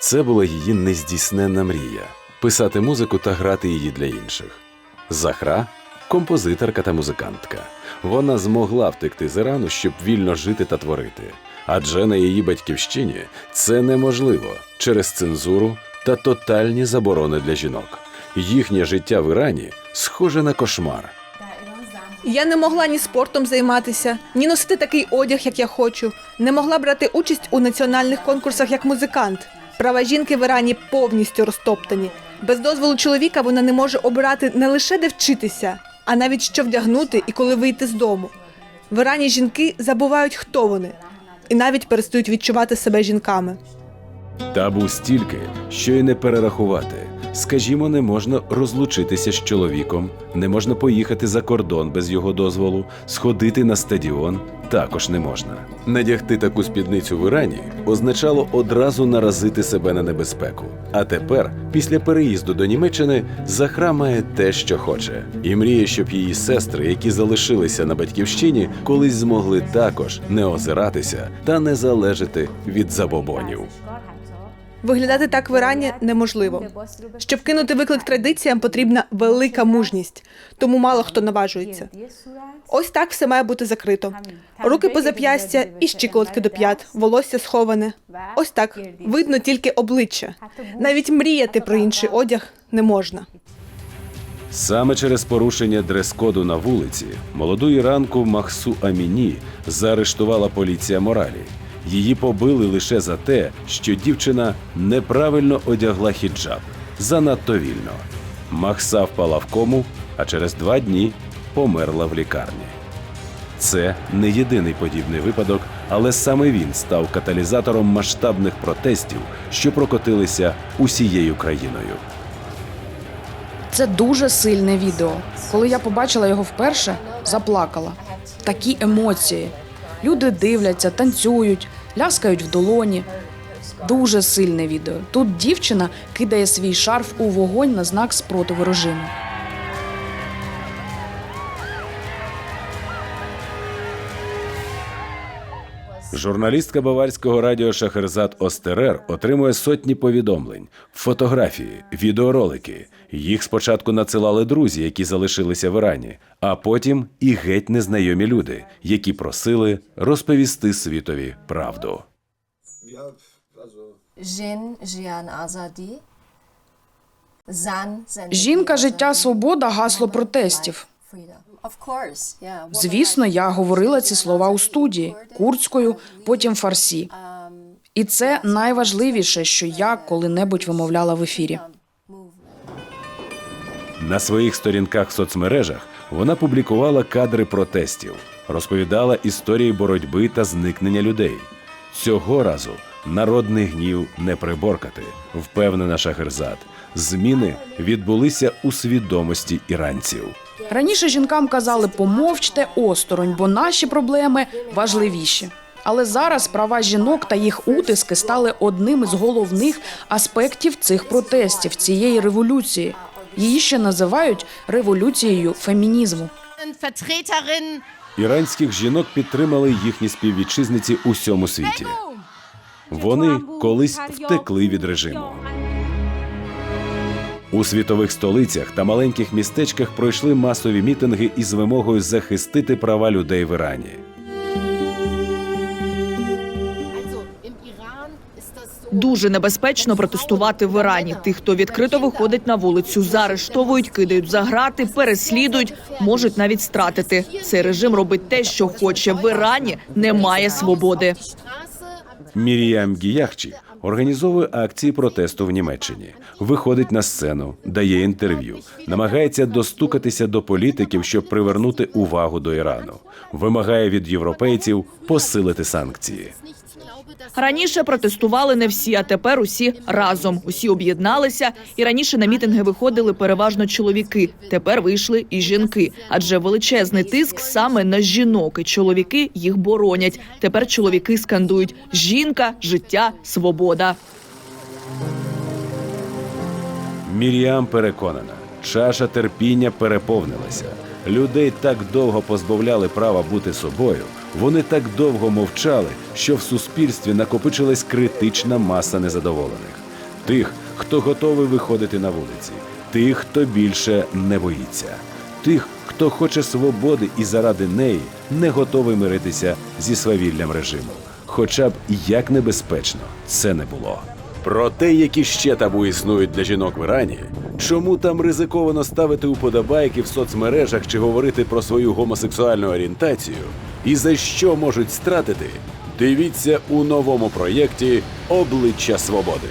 Це була її нездійсненна мрія писати музику та грати її для інших. Захра композиторка та музикантка. Вона змогла втекти з Ірану, щоб вільно жити та творити. Адже на її батьківщині це неможливо через цензуру та тотальні заборони для жінок. Їхнє життя в Ірані схоже на кошмар. Я не могла ні спортом займатися, ні носити такий одяг, як я хочу. Не могла брати участь у національних конкурсах як музикант. Права жінки в Ірані повністю розтоптані. Без дозволу чоловіка вона не може обирати не лише де вчитися, а навіть що вдягнути і коли вийти з дому. В Ірані жінки забувають, хто вони, і навіть перестають відчувати себе жінками. Табу стільки, що й не перерахувати. Скажімо, не можна розлучитися з чоловіком, не можна поїхати за кордон без його дозволу, сходити на стадіон також не можна. Надягти таку спідницю в Ірані означало одразу наразити себе на небезпеку. А тепер, після переїзду до Німеччини, Захра має те, що хоче, і мріє, щоб її сестри, які залишилися на батьківщині, колись змогли також не озиратися та не залежати від забобонів. Виглядати так в Ірані неможливо. Щоб кинути виклик традиціям, потрібна велика мужність, тому мало хто наважується. Ось так все має бути закрито. Руки по зап'ястя і щиколотки до п'ят, волосся сховане. Ось так видно тільки обличчя. Навіть мріяти про інший одяг не можна. Саме через порушення дрес-коду на вулиці молоду іранку Махсу Аміні заарештувала поліція моралі. Її побили лише за те, що дівчина неправильно одягла хіджаб занадто вільно. Махса впала в кому, а через два дні померла в лікарні. Це не єдиний подібний випадок, але саме він став каталізатором масштабних протестів, що прокотилися усією країною. Це дуже сильне відео. Коли я побачила його вперше, заплакала. Такі емоції. Люди дивляться, танцюють, ляскають в долоні. Дуже сильне відео. Тут дівчина кидає свій шарф у вогонь на знак спротиву режиму. Журналістка баварського радіо Шахерзад Остерер отримує сотні повідомлень, фотографії, відеоролики. Їх спочатку надсилали друзі, які залишилися в Ірані, а потім і геть незнайомі люди, які просили розповісти світові правду. Azadi. Жінка, життя, свобода гасло протестів. Звісно, я говорила ці слова у студії курдською, потім фарсі. І це найважливіше, що я коли-небудь вимовляла в ефірі. На своїх сторінках в соцмережах вона публікувала кадри протестів, розповідала історії боротьби та зникнення людей. Цього разу народний гнів не приборкати, впевнена Шахерзад. Зміни відбулися у свідомості іранців. Раніше жінкам казали помовчте осторонь, бо наші проблеми важливіші. Але зараз права жінок та їх утиски стали одним із головних аспектів цих протестів, цієї революції. Її ще називають революцією фемінізму. Іранських жінок підтримали їхні співвітчизниці у всьому світі. Вони колись втекли від режиму. У світових столицях та маленьких містечках пройшли масові мітинги із вимогою захистити права людей в Ірані. Дуже небезпечно протестувати в Ірані. Тих, хто відкрито виходить на вулицю, заарештовують, кидають за грати, переслідують, можуть навіть стратити. Цей режим робить те, що хоче. В Ірані немає свободи. Міріям Гіяхчі організовує акції протесту в Німеччині, виходить на сцену, дає інтерв'ю, намагається достукатися до політиків, щоб привернути увагу до Ірану, вимагає від європейців посилити санкції. Раніше протестували не всі, а тепер усі разом. Усі об'єдналися. І раніше на мітинги виходили переважно чоловіки. Тепер вийшли і жінки. Адже величезний тиск саме на жінок. І чоловіки їх боронять. Тепер чоловіки скандують: жінка, життя, свобода. Міріам переконана, чаша терпіння переповнилася. Людей так довго позбавляли права бути собою. Вони так довго мовчали, що в суспільстві накопичилась критична маса незадоволених. тих, хто готовий виходити на вулиці, тих, хто більше не боїться, тих, хто хоче свободи і заради неї не готовий миритися зі свавіллям режиму. Хоча б як небезпечно це не було. Про те, які ще табу існують для жінок в Ірані, чому там ризиковано ставити уподобайки в соцмережах чи говорити про свою гомосексуальну орієнтацію, і за що можуть стратити, дивіться у новому проєкті Обличчя свободи.